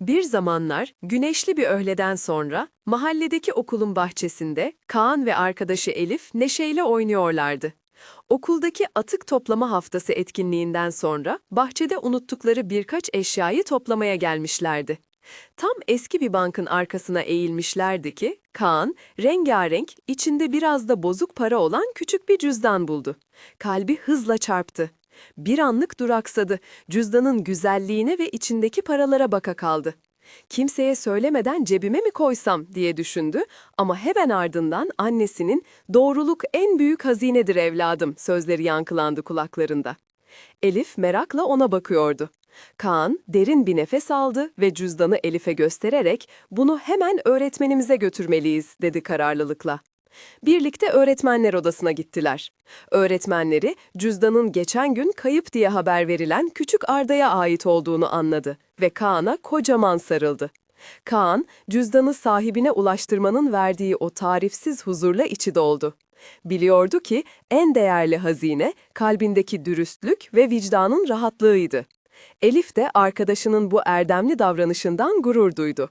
Bir zamanlar güneşli bir öğleden sonra mahalledeki okulun bahçesinde Kaan ve arkadaşı Elif neşeyle oynuyorlardı. Okuldaki atık toplama haftası etkinliğinden sonra bahçede unuttukları birkaç eşyayı toplamaya gelmişlerdi. Tam eski bir bankın arkasına eğilmişlerdi ki Kaan rengarenk, içinde biraz da bozuk para olan küçük bir cüzdan buldu. Kalbi hızla çarptı. Bir anlık duraksadı. Cüzdanın güzelliğine ve içindeki paralara baka kaldı. Kimseye söylemeden cebime mi koysam diye düşündü ama hemen ardından annesinin doğruluk en büyük hazinedir evladım sözleri yankılandı kulaklarında. Elif merakla ona bakıyordu. Kaan derin bir nefes aldı ve cüzdanı Elif'e göstererek bunu hemen öğretmenimize götürmeliyiz dedi kararlılıkla. Birlikte öğretmenler odasına gittiler. Öğretmenleri cüzdanın geçen gün kayıp diye haber verilen küçük Arda'ya ait olduğunu anladı ve Kaan'a kocaman sarıldı. Kaan, cüzdanı sahibine ulaştırmanın verdiği o tarifsiz huzurla içi doldu. Biliyordu ki en değerli hazine kalbindeki dürüstlük ve vicdanın rahatlığıydı. Elif de arkadaşının bu erdemli davranışından gurur duydu.